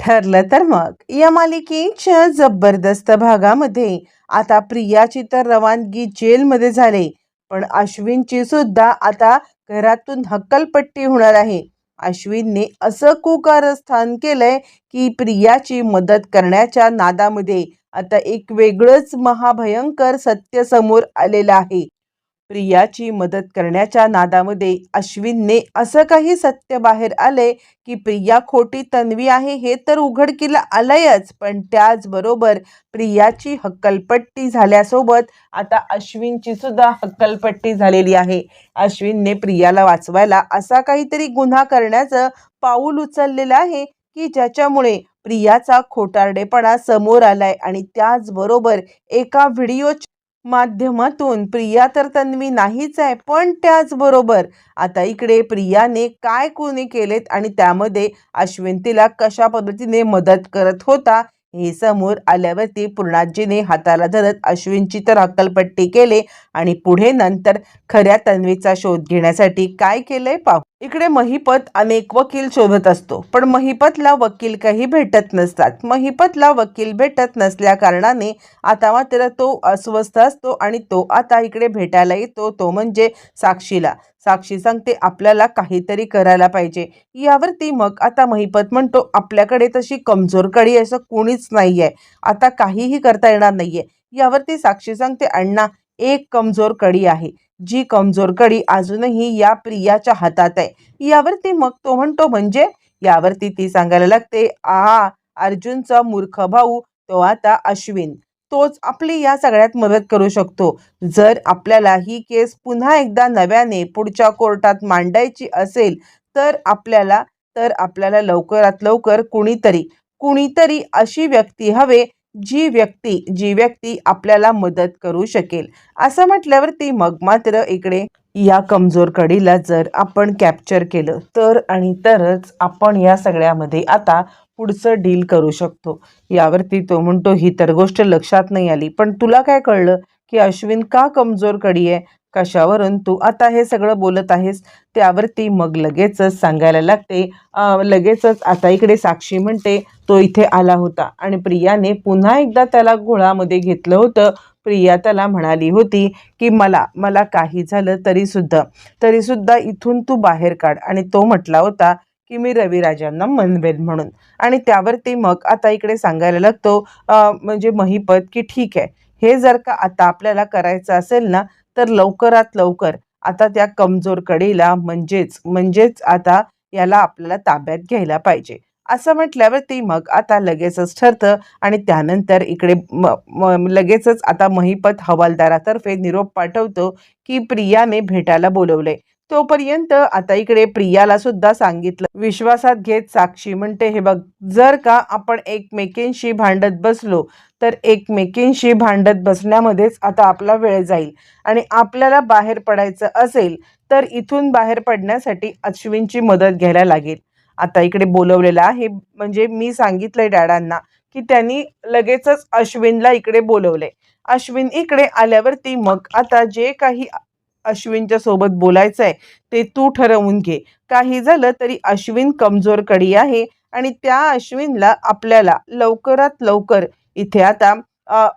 ठरलं तर मग. या मालिकेच्या जबरदस्त भागामध्ये आता प्रियाची तर रवानगी जेलमध्ये झाले पण अश्विनची सुद्धा आता घरातून हक्कलपट्टी होणार आहे. अश्विनने असं कुकारस्थान केलंय की प्रियाची मदत करण्याच्या नादामध्ये आता एक वेगळंच महाभयंकर सत्य समोर आलेलं आहे. प्रियाची मदत करण्याच्या नादामध्ये अश्विनने असं काही सत्य बाहेर आले की प्रिया खोटी तन्वी आहे हे तर उघडकीला आलंयच पण त्याचबरोबर प्रियाची हक्कलपट्टी झाल्यासोबत आता अश्विनची सुद्धा हक्कलपट्टी झालेली आहे. अश्विनने प्रियाला वाचवायला असा काहीतरी गुन्हा करण्याचं पाऊल उचललेलं आहे की ज्याच्यामुळे प्रियाचा खोटारडेपणा समोर आलाय आणि त्याचबरोबर एका व्हिडिओ माध्यमातून प्रिया तर तन्वी नाहीच आहे पण त्याचबरोबर आता इकडे प्रियाने काय कोणी केलेत आणि त्यामध्ये अश्विन तिला कशा पद्धतीने मदत करत होता हे समोर आल्यावरती पूर्णाजीने हाताला धरत अश्विनची तर हक्कलपट्टी केले आणि पुढे नंतर खऱ्या तन्वीचा शोध घेण्यासाठी काय केलंय पाहू. इकडे महिपत अनेक वकील शोधत असतो. पण महिपतला वकील काही भेटत नसतात. महिपतला वकील भेटत नसल्या कारणाने आता मात्र तो अस्वस्थ असतो आणि तो आता इकडे भेटायला येतो. तो म्हणजे साक्षीला. साक्षी सांगते आपल्याला काहीतरी करायला पाहिजे. यावरती मग आता महिपत म्हणतो आपल्याकडे तशी कमजोर कडी असं कोणीच आहे आता काहीही करता येणार नाही आहे यावरती साक्षी सांगते अण्णा एक कमजोर कडी आहे. जी कमजोर कडी अजूनही या प्रियाच्या हातात आहे. यावरती मग तो म्हणतो म्हणजे? यावरती ती सांगायला लागते आ अर्जुनचा मूर्ख भाऊ तो आता अश्विन. तोच आपली या सगळ्यात मदत करू शकतो. जर आपल्याला ही केस पुन्हा एकदा नव्याने पुढच्या कोर्टात मांडायची असेल तर आपल्याला तर आपल्याला लवकरात लवकर कुणीतरी कुणीतरी अशी व्यक्ती हवे जी व्यक्ती जी व्यक्ती आपल्याला मदत करू शकेल. असं म्हटल्यावरती मग मात्र इकडे या कमजोर कडीला जर आपण कॅप्चर केलं तर आणि तरच आपण या सगळ्यामध्ये आता पुढचं डील करू शकतो. यावरती तो म्हणतो ही तर गोष्ट लक्षात नाही आली. पण तुला काय कळलं की अश्विन का कमजोर कडी आहे कशावरून तू आता हे सगळं बोलत आहेस? त्यावरती मग लगेचच सांगायला लागते. लगेचच आता इकडे साक्षी म्हणते तो इथे आला होता. आणि प्रियाने पुन्हा एकदा त्याला घोळामध्ये घेतलं होतं. प्रिया त्याला म्हणाली होती की मला मला काही झालं तरीसुद्धा तरीसुद्धा इथून तू बाहेर काढ. आणि तो म्हटला होता की मी रविराजांना मनवेन म्हणून. आणि त्यावरती मग आता इकडे सांगायला लागतो म्हणजे महिपत की ठीक आहे हे जर का आता आपल्याला करायचं असेल ना तर लवकरात लवकर आता त्या कमजोर कडेला म्हणजेच म्हणजेच आता याला आपल्याला ताब्यात घ्यायला पाहिजे. असं म्हटल्यावरती मग आता लगेचच ठरतं आणि त्यानंतर इकडे म- म- लगेचच आता महिपत हवालदारातर्फे निरोप पाठवतो की प्रियाने भेटायला बोलवले तोपर्यंत आता इकडे प्रियाला सुद्धा सांगितलं. विश्वासात घेत साक्षी म्हणते हे बघ जर का आपण एकमेकींशी भांडत बसलो तर एकमेकींशी भांडत बसण्यामध्येच आता आपला वेळ जाईल आणि आपल्याला बाहेर पडायचं असेल तर इथून बाहेर पडण्यासाठी अश्विनची मदत घ्यायला लागेल. आता इकडे बोलवलेलं आहे म्हणजे मी सांगितलंय डॅडांना की त्यांनी लगेचच अश्विनला इकडे बोलवलंय. अश्विन इकडे आल्यावरती मग आता जे काही अश्विनच्या सोबत बोलायचं आहे ते तू ठरवून घे. काही झालं तरी अश्विन कमजोर कडी आहे आणि त्या अश्विनला आपल्याला लवकरात लवकर इथे आता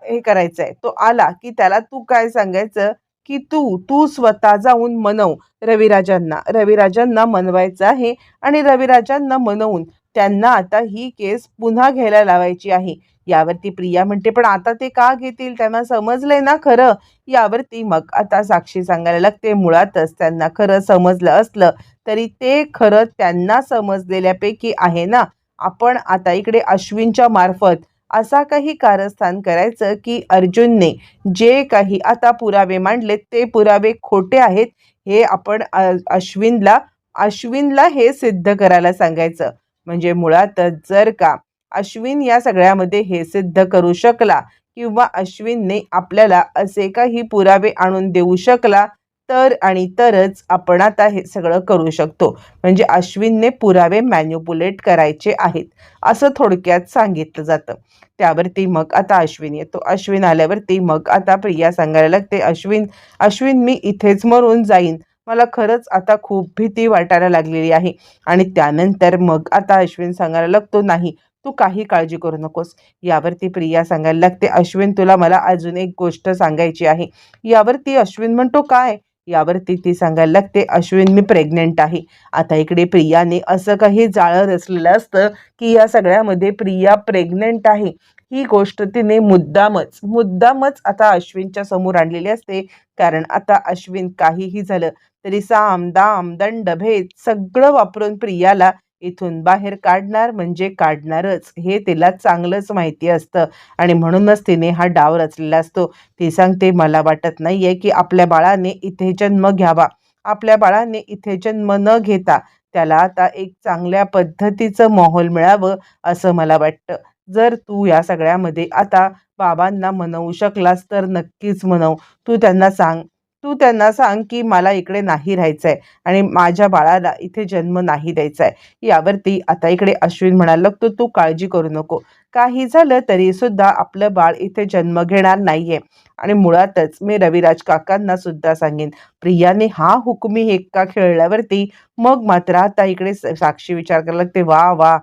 हे करायचं आहे तो आला की त्याला तू काय सांगायचं? की तू तू स्वतः जाऊन मनव रविराजांना. रविराजांना मनवायचं आहे आणि रविराजांना मनवून त्यांना आता ही केस पुन्हा घ्यायला लावायची आहे. यावरती प्रिया म्हणते पण आता ते का घेतील? त्यांना समजलंय ना खरं. यावरती मग आता साक्षी सांगायला लागते मुळातच त्यांना खरं समजलं असलं तरी ते खरं त्यांना समजलेल्यापैकी आहे ना. आपण आता इकडे अश्विनच्या मार्फत असा काही कारस्थान करायचं की अर्जुनने जे काही आता पुरावे मांडलेत ते पुरावे खोटे आहेत हे आपण अश्विनला अश्विनला हे सिद्ध करायला सांगायचं. म्हणजे मुळातच जर का अश्विन या सगळ्यामध्ये हे सिद्ध करू शकला किंवा अश्विनने आपल्याला असे काही पुरावे आणून देऊ शकला तर आणि तरच आपण आता हे सगळं करू शकतो. म्हणजे अश्विनने पुरावे मॅन्युपुलेट करायचे आहेत असं थोडक्यात सांगितलं जातं. त्यावरती मग आता अश्विन येतो. अश्विन आल्यावरती मग आता प्रिया सांगायला लागते अश्विन अश्विन मी इथेच मरून जाईन. मला खरंच आता खूप भीती वाटायला लागलेली आहे. आणि त्यानंतर मग आता अश्विन सांगायला लागतो नाही तू काही काळजी करू नकोस. यावरती प्रिया सांगायला लागते अश्विन तुला मला अजून एक गोष्ट सांगायची आहे. यावरती अश्विन म्हणतो काय? यावरती ती सांगायला लागते अश्विन मी प्रेग्नेंट आहे. आता इकडे प्रियाने असं काही जाळं रचलेलं असतं की या सगळ्यामध्ये प्रिया प्रेग्नेंट आहे. ही गोष्ट तिने मुद्दामच मुद्दामच आता अश्विनच्या समोर आणलेली असते. कारण आता अश्विन काहीही झालं तरी साम दाम दंड भेद सगळं वापरून प्रियाला इथून बाहेर काढणार म्हणजे काढणारच. हे तिला चांगलंच माहिती असतं. आणि म्हणूनच तिने हा डाव रचलेला असतो. ती सांगते मला वाटत नाहीये की आपल्या बाळाने इथे जन्म घ्यावा. आपल्या बाळाने इथे जन्म न घेता त्याला आता एक चांगल्या पद्धतीचं माहोल मिळावं असं मला वाटतं. जर तू या सगळ्यामध्ये आता बाबांना मनवू शकलास तर नक्कीच मनव. तू त्यांना सांग तू त्यांना सांग की मला इकडे नाही राहायचं आहे आणि माझ्या बाळाला इथे जन्म नाही द्यायचा आहे यावरती आता इकडे अश्विन म्हणायला लागतो तू काळजी करू नको. काही झालं तरी सुद्धा आपलं बाळ इथे जन्म घेणार नाहीये. आणि मुळातच मी रविराज काकांना सुद्धा सांगेन प्रियाने हा हुकमी हेक्का खेळल्यावरती मग मात्र आता इकडे स- साक्षी विचार करायला लागते. वा वा.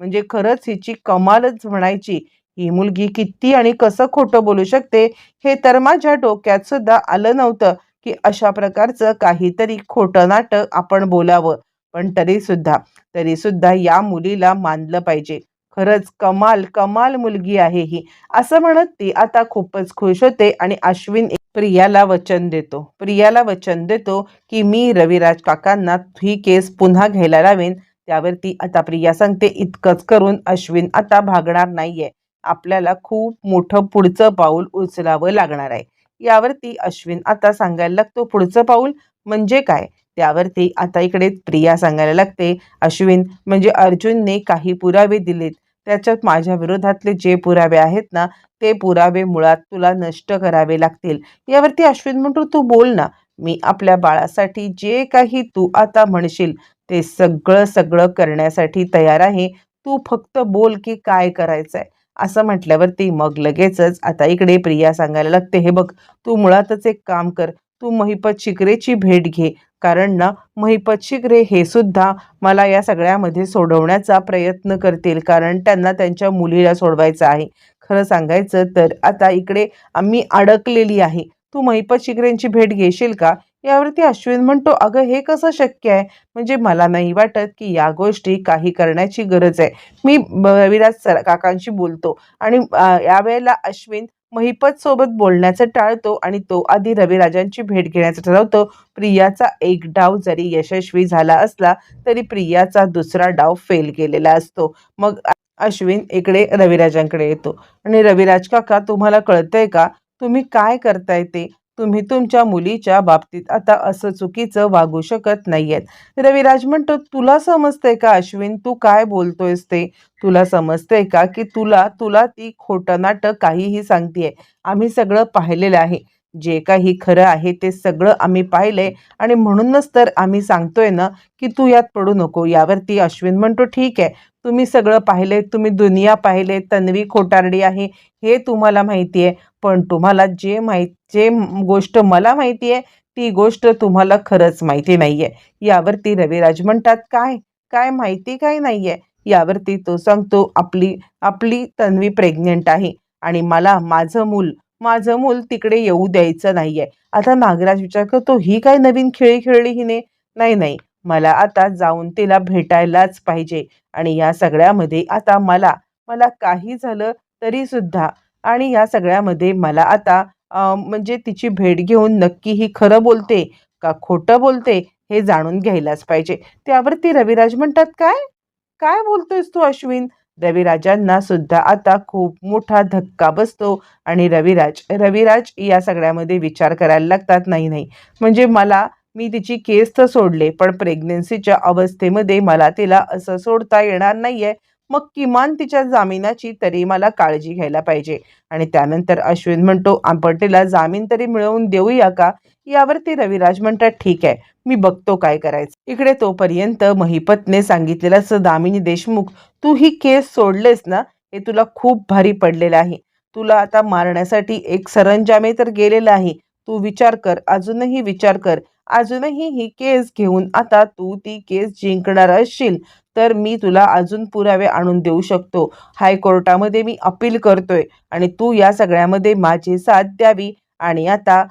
म्हणजे खरंच हिची कमालच म्हणायची. ही मुलगी किती आणि कसं खोटं बोलू शकते हे तर माझ्या डोक्यात सुद्धा आलं नव्हतं. की अशा प्रकारचं काहीतरी खोटं नाटक आपण बोलावं. पण तरी सुद्धा तरी सुद्धा या मुलीला मानलं पाहिजे. खरंच कमाल कमाल मुलगी आहे ही. असं म्हणत ती आता खूपच खुश होते आणि अश्विन प्रियाला वचन देतो. प्रियाला वचन देतो की मी रविराज काकांना ही केस पुन्हा घ्यायला लावेन. त्यावरती आता प्रिया सांगते इतकंच करून अश्विन आता भागणार नाहीये. आपल्याला खूप मोठं पुढचं पाऊल उचलावं लागणार आहे. यावरती अश्विन आता सांगायला लागतो पुढचं पाऊल म्हणजे काय? त्यावरती आता इकडे प्रिया सांगायला लागते. अश्विन म्हणजे अर्जुनने काही पुरावे दिलेत. त्याच्यात माझ्या विरोधातले जे पुरावे आहेत ना ते पुरावे मुळात तुला नष्ट करावे लागतील. यावरती अश्विन म्हणतो तू बोल ना. मी आपल्या बाळासाठी जे काही तू आता म्हणशील ते सगळं सगळं करण्यासाठी तयार आहे. तू फक्त बोल की काय करायचं आहे असं म्हटल्यावरती मग लगेचच आता इकडे प्रिया सांगायला लागते हे बघ तू मुळातच एक काम कर तू महिपत शिकरेची भेट घे कारण ना महिपत शिकरे हे सुद्धा मला या सगळ्यामध्ये सोडवण्याचा प्रयत्न करतील कारण त्यांना त्यांच्या मुलीला सोडवायचं आहे. खरं सांगायचं तर आता इकडे आम्ही अडकलेली आहे. तू महिपत शिकरेंची भेट घेशील का? यावरती अश्विन म्हणतो अगं हे कसं शक्य आहे? म्हणजे मला नाही वाटत की या गोष्टी काही करण्याची गरज आहे. मी ब- रविराज सर काकांशी बोलतो आणि यावेळेला अश्विन महिपत सोबत बोलण्याचं टाळतो आणि तो आधी रविराजांची भेट घेण्याचं ठरवतो. प्रियाचा एक डाव जरी यशस्वी झाला असला तरी प्रियाचा दुसरा डाव फेल गेलेला असतो. मग अश्विन इकडे रविराजांकडे येतो. आणि रविराज काका तुम्हाला कळतंय का? तुम्ही काय करताय ते? तुम्ही तुमच्या मुलीच्या बाबतीत आता असं चुकीचं वागू शकत नाहीयेत. रविराज म्हणतो तुला समजतंय का अश्विन? तू काय बोलतोयस ते? तुला समजतंय का की तुला तुला ती खोटं नाटक काहीही सांगतेय. आम्ही सगळं पाहिलेलं आहे. जे काही खरं आहे ते सगळं आम्ही पाहिलंय आणि म्हणूनच तर आम्ही सांगतोय ना की तू यात पडू नको. यावरती अश्विन म्हणतो ठीक आहे तुम्ही सगळं पाहिले तुम्ही दुनिया पाहिले तन्वी खोटारडी आहे हे तुम्हाला माहिती आहे. पण तुम्हाला जे माहीत जे गोष्ट मला माहिती आहे ती गोष्ट तुम्हाला खरंच माहिती नाही आहे यावरती रविराज म्हणतात काय? काय माहिती काय नाही आहे यावरती तो सांगतो आपली आपली तन्वी प्रेग्नेंट आहे आणि मला माझं मूल माझं मूल तिकडे येऊ द्यायचं नाहीये. आता नागराज विचार करतो ही काय नवीन खेळी खेळली हिने? नाही नाही. मला आता जाऊन तिला भेटायलाच पाहिजे. आणि या सगळ्यामध्ये आता मला मला काही झालं तरी सुद्धा. आणि या सगळ्यामध्ये मला आता म्हणजे तिची भेट घेऊन नक्की ही खरं बोलते का खोटं बोलते हे जाणून घ्यायलाच पाहिजे. त्यावरती रविराज म्हणतात काय? काय बोलतोयस तू अश्विन? रविराजांना सुद्धा आता खूप मोठा धक्का बसतो आणि रविराज रविराज या सगळ्यामध्ये विचार करायला लागतात नाही नाही म्हणजे मला मी तिची केस तर सोडले पण प्रेग्नेन्सीच्या अवस्थेमध्ये मला तिला असं सोडता येणार नाहीये मग किमान तिच्या जामिनाची तरी मला काळजी घ्यायला पाहिजे. आणि त्यानंतर अश्विन म्हणतो आपण तिला जामीन तरी मिळवून देऊया का? यावरती रविराज म्हणतात ठीक आहे मी बघतो काय करायचं. इकडे तोपर्यंत महिपतने सांगितलेलं असं दामिनी देशमुख तू ही केस सोडलेस ना हे तुला खूप भारी पडलेलं आहे. तुला आता मारण्यासाठी एक सरंजामे तर गेलेला आहे. तू विचार कर अजूनही विचार कर. अजूनही ही केस घेऊन आता तू ती केस जिंकणार असशील. तर मी तुला अजून पुरावे आणून देऊ शकतो. हायकोर्टामध्ये मी अपील करतोय आणि तू या सगळ्यामध्ये माझी साथ द्यावी आणि आता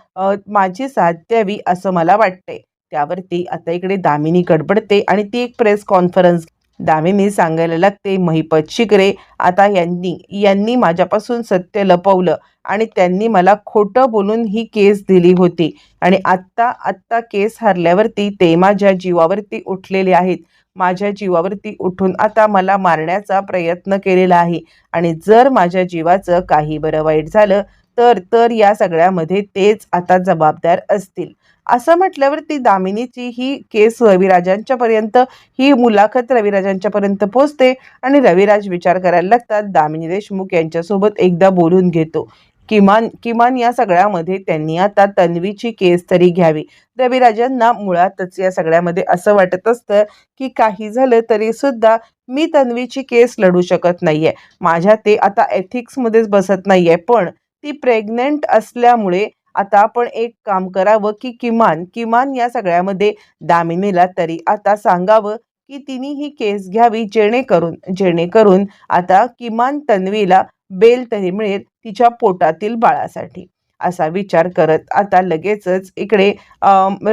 माझी साथ द्यावी असं मला वाटतंय. त्यावरती आता इकडे दामिनी गडबडते आणि ती एक प्रेस कॉन्फरन्स. दामिनी सांगायला लागते महिपत शिकरे आता यांनी यांनी माझ्यापासून सत्य लपवलं आणि त्यांनी मला खोटं बोलून ही केस दिली होती आणि आत्ता आत्ता केस हरल्यावरती ते माझ्या जीवावरती उठलेले आहेत. माझ्या जीवावरती उठून आता मला मारण्याचा प्रयत्न केलेला आहे. आणि जर माझ्या जीवाचं काही बरं वाईट झालं तर तर या सगळ्यामध्ये तेच आता जबाबदार असतील. असं म्हटल्यावरती दामिनीची ही केस रविराजांच्या पर्यंत ही मुलाखत रविराजांच्या पर्यंत आणि रविराज विचार करायला लागतात दामिनी देशमुख यांच्यासोबत एकदा बोलून घेतो. किमान किमान या सगळ्यामध्ये त्यांनी आता तन्वीची केस तरी घ्यावी. रविराजांना मुळातच या सगळ्यामध्ये असं वाटत असतं की काही झालं तरी सुद्धा मी तन्वीची केस लढू शकत नाहीये. माझ्या ते आता एथिक्समध्येच बसत नाहीये. पण ती प्रेग्नेंट असल्यामुळे आता आपण एक काम करावं की किमान किमान या सगळ्यामध्ये दामिनीला तरी आता सांगावं की तिने ही केस घ्यावी जेणेकरून जेणेकरून आता किमान तन्वीला बेल तरी मिळेल. तिच्या पोटातील बाळासाठी. असा विचार करत आता लगेचच इकडे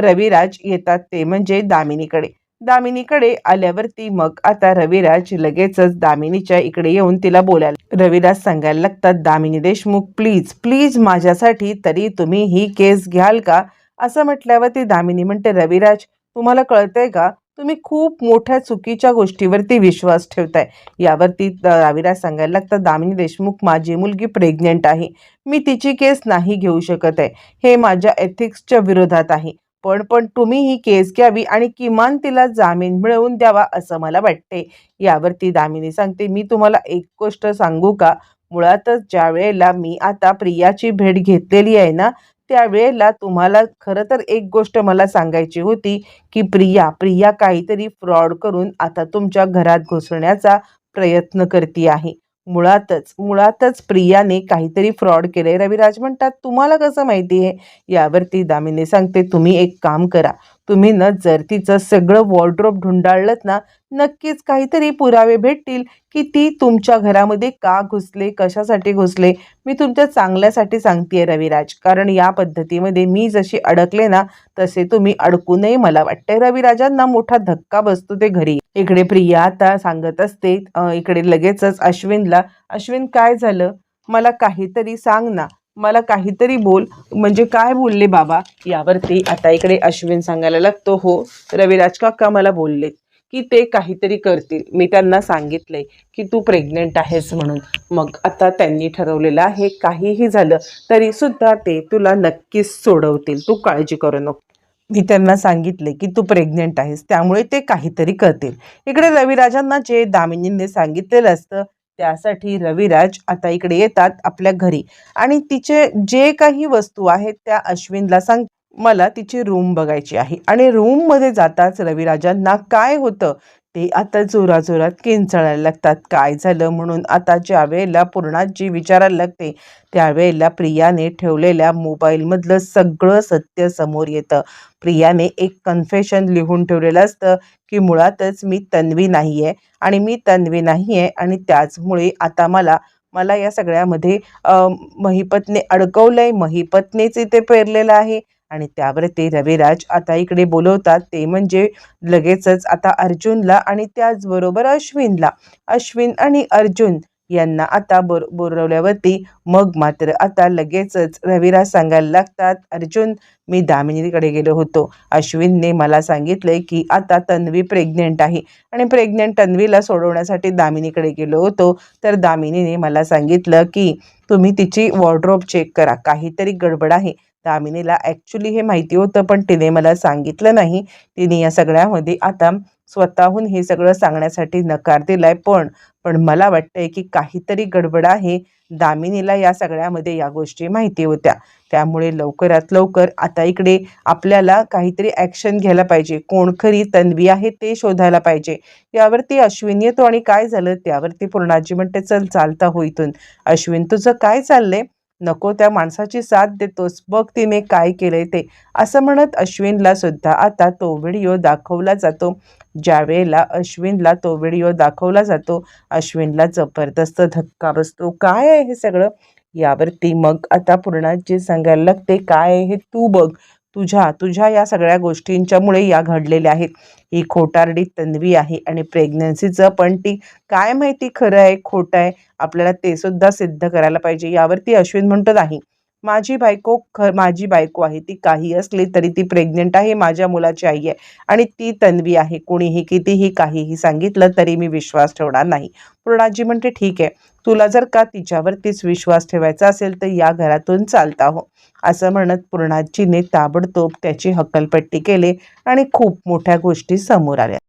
रविराज येतात ते म्हणजे दामिनीकडे. दामिनीकडे आल्यावरती मग आता रविराज लगेचच दामिनीच्या इकडे येऊन तिला बोलायला रविराज सांगायला लागतात दामिनी देशमुख प्लीज प्लीज माझ्यासाठी तरी तुम्ही ही केस घ्याल का? असं म्हटल्यावर ती दामिनी म्हणते रविराज तुम्हाला कळतंय का? तुम्ही खूप मोठ्या चुकीच्या गोष्टीवरती विश्वास ठेवताय. यावरती द- सांगायला लागतं दामिनी देशमुख माझी मुलगी प्रेग्नेंट आहे. मी तिची केस नाही घेऊ शकत आहे. हे माझ्या एथिक्सच्या विरोधात आहे. पण पण तुम्ही ही केस घ्यावी आणि किमान तिला जामीन मिळवून द्यावा असं मला वाटते. यावरती दामिनी सांगते मी तुम्हाला एक गोष्ट सांगू का? मुळातच ज्या वेळेला मी आता प्रियाची भेट घेतलेली आहे ना त्यावेळेला तुम्हाला खरं तर एक गोष्ट मला सांगायची होती की प्रिया प्रिया काहीतरी फ्रॉड करून आता तुमच्या घरात घुसण्याचा प्रयत्न करते आहे. मुळातच मुळातच प्रियाने काहीतरी फ्रॉड केले रविराज म्हणतात तुम्हाला कसं माहिती आहे? यावरती दामिनी सांगते तुम्ही एक काम करा. तुम्ही न जर तिचं सगळं वॉर्ड्रोब ढुंडाळलं ना नक्कीच काहीतरी पुरावे भेटतील की ती तुमच्या घरामध्ये का घुसले कशासाठी घुसले? मी तुमच्या चांगल्यासाठी सांगतेय रविराज. कारण या पद्धतीमध्ये मी जशी अडकले ना तसे तुम्ही अडकू नये मला वाटतंय. रविराजांना मोठा धक्का बसतो ते घरी. इकडे प्रिया आता सांगत असते इकडे लगेचच अश्विनला. अश्विन काय झालं? मला काहीतरी सांग ना. मला काहीतरी बोल. म्हणजे काय बोलले बाबा? यावरती आता इकडे अश्विन सांगायला लागतो. हो रविराज काका मला बोलले की ते काहीतरी करतील. मी त्यांना सांगितलंय की तू प्रेग्नंट आहेस म्हणून. मग आता त्यांनी ठरवलेलं आहे काहीही झालं तरी सुद्धा ते तुला नक्कीच सोडवतील. तू काळजी करू नको. मी त्यांना सांगितले की तू प्रेग्नंट आहेस त्यामुळे ते काहीतरी करतील. इकडे रविराजांना जे दामिनीने सांगितलेलं असतं त्यासाठी रविराज आता इकडे येतात आपल्या घरी. आणि तिचे जे काही वस्तू आहेत त्या अश्विनला सांग मला तिची रूम बघायची आहे. आणि रूममध्ये जाताच रविराजांना काय होतं? ते आता जोराजोरात किंचाळायला लागतात. काय झालं म्हणून आता ज्या वेळेला पूर्णाजी विचारायला लागते त्यावेळेला प्रियाने ठेवलेल्या मोबाईलमधलं सगळं सत्य समोर येतं. प्रियाने एक कन्फेशन लिहून ठेवलेलं असतं की मुळातच मी तन्वी नाही आहे आणि मी तन्वी नाही आहे आणि त्याचमुळे आता मला मला या सगळ्यामध्ये अं, अडकवलं आहे महिपतनेच इथे पेरलेलं आहे. आणि त्यावर ते रविराज आता इकडे बोलवतात. ते म्हणजे लगेचच आता अर्जुनला आणि त्याचबरोबर अश्विनला. अश्विन आणि अर्जुन यांना आता बोर बोलवल्यावरती मग मात्र आता लगेचच रविराज सांगायला लागतात अर्जुन मी दामिनीकडे गेलो होतो. अश्विनने मला सांगितले की आता तन्वी प्रेग्नेंट आहे आणि प्रेग्नेंट तन्वीला सोडवण्यासाठी दामिनीकडे गेलो होतो. तर दामिनीने मला सांगितलं की तुम्ही तिची वॉर्ड्रोब चेक करा. काहीतरी गडबड आहे. दामिनीला ॲक्च्युली हे माहिती होतं पण तिने मला सांगितलं नाही. तिने या सगळ्यामध्ये आता स्वतःहून हे सगळं सांगण्यासाठी नकार दिलाय. पण पण मला वाटतंय की काहीतरी गडबड आहे. दामिनीला या सगळ्यामध्ये या गोष्टी माहिती होत्या. त्यामुळे लवकरात लवकर आता इकडे आपल्याला काहीतरी ॲक्शन घ्यायला पाहिजे. कोण खरी तन्वी आहे ते शोधायला पाहिजे. यावरती अश्विन येतो आणि काय झालं? त्यावरती पूर्णाजी म्हणते चल चालता हो इथून. अश्विन तुझं काय चाललंय? नको त्या माणसाची साथ देतोस बघ तिने काय केलंय ते. असं म्हणत अश्विनला सुद्धा आता तो व्हिडिओ दाखवला जातो. ज्यावेळेला अश्विनला तो व्हिडिओ दाखवला जातो अश्विनला जबरदस्त धक्का बसतो. काय आहे हे सगळं? यावरती मग आता पूर्णाजी सांगायला लागते काय आहे हे तू बघ. तुझ्या तुझ्या या सगळ्या गोष्टींच्यामुळे या घडलेल्या आहेत. ही खोटारडी तन्वी आहे आणि प्रेग्नन्सीचं पण ती काय माहिती खरं आहे खोटं आहे आपल्याला ते सुद्धा सिद्ध करायला पाहिजे. यावरती अश्विन म्हणतो नाही. माझी बायको ख माझी बायको आहे ती काही असली तरी ती प्रेग्नेंट आहे माझ्या मुलाची आई आहे आणि ती तन्वी आहे. कोणीही कितीही काहीही सांगितलं तरी मी विश्वास ठेवणार नाही. पूर्णाजी म्हणते ठीक आहे तुला जर का तिच्यावरतीच विश्वास ठेवायचा असेल तर या घरातून चालता हो. असं म्हणत पूर्णाजीने ताबडतोब त्याची हक्कलपट्टी केली आणि खूप मोठ्या गोष्टी समोर आल्या.